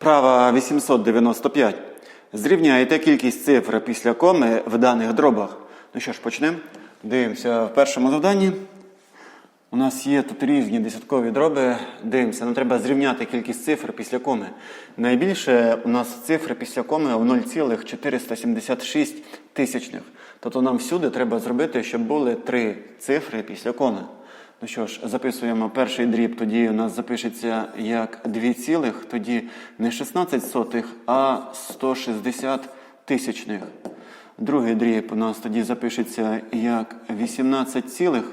Вправа 895. Зрівняйте кількість цифр після коми в даних дробах. Ну що ж, почнемо. Дивимося в першому завданні. У нас є тут різні десяткові дроби. Дивимося, нам треба зрівняти кількість цифр після коми. Найбільше у нас цифри після коми в 0,476 тисячних. Тобто нам всюди треба зробити, щоб були три цифри після коми. Ну що ж, записуємо перший дріб, тоді у нас запишеться як 2 цілих, тоді не 16 сотих, а 160 тисячних. Другий дріб у нас тоді запишеться як 18 цілих,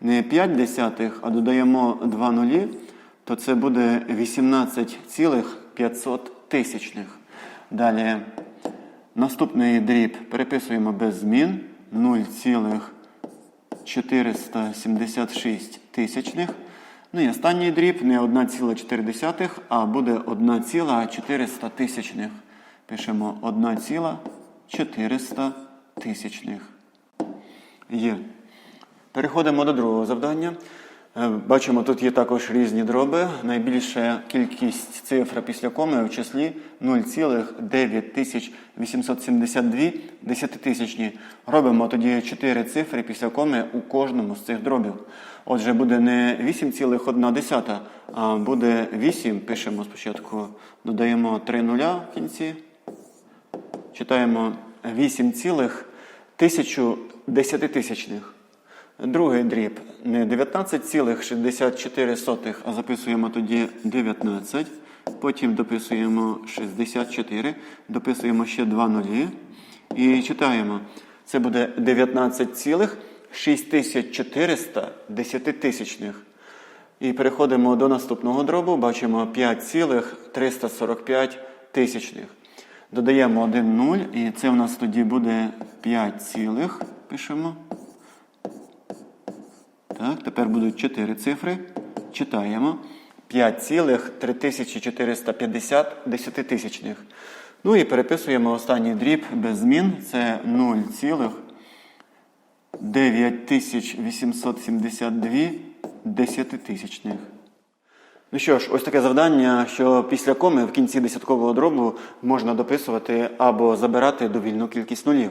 не 5 десятих, а додаємо 2 нулі, то це буде 18 цілих 500 тисячних. Далі наступний дріб переписуємо без змін 0,476 тисячних. Ну і останній дріб не 1,4, а буде 1,400 тисячних. Пишемо 1,400 тисячних. Є. Переходимо до другого завдання. Е, Бачимо, тут є також різні дроби. Найбільша кількість цифр після коми в числі 0,9872 десятитисячні. Робимо тоді 4 цифри після коми у кожному з цих дробів. Отже, буде не 8,1, а буде 8. Пишемо спочатку, додаємо 3 нуля в кінці. Читаємо 8 цілих тисячу десятитисячних. Другий дріб не 19,64, а записуємо тоді 19. Потім дописуємо 64, дописуємо ще 2 нулі. І читаємо. Це буде 19,6400 десятитисячних. І переходимо до наступного дробу. Бачимо 5,345 тисячних. Додаємо 1 0, і це у нас тоді буде 5 цілих. Пишемо. Так, тепер будуть 4 цифри. Читаємо. 5,3450 десятитисячних. Ну і переписуємо останній дріб без змін. Це 0,9872 десятитисячних. Ну що ж, ось таке завдання, що після коми в кінці десяткового дробу можна дописувати або забирати довільну кількість нулів.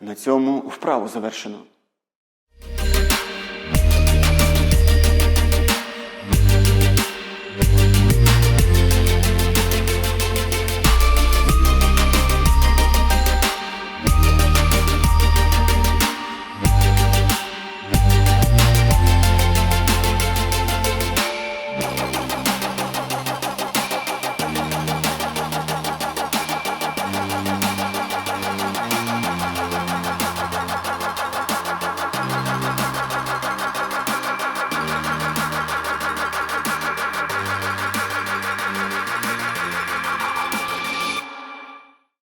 На цьому вправу завершено.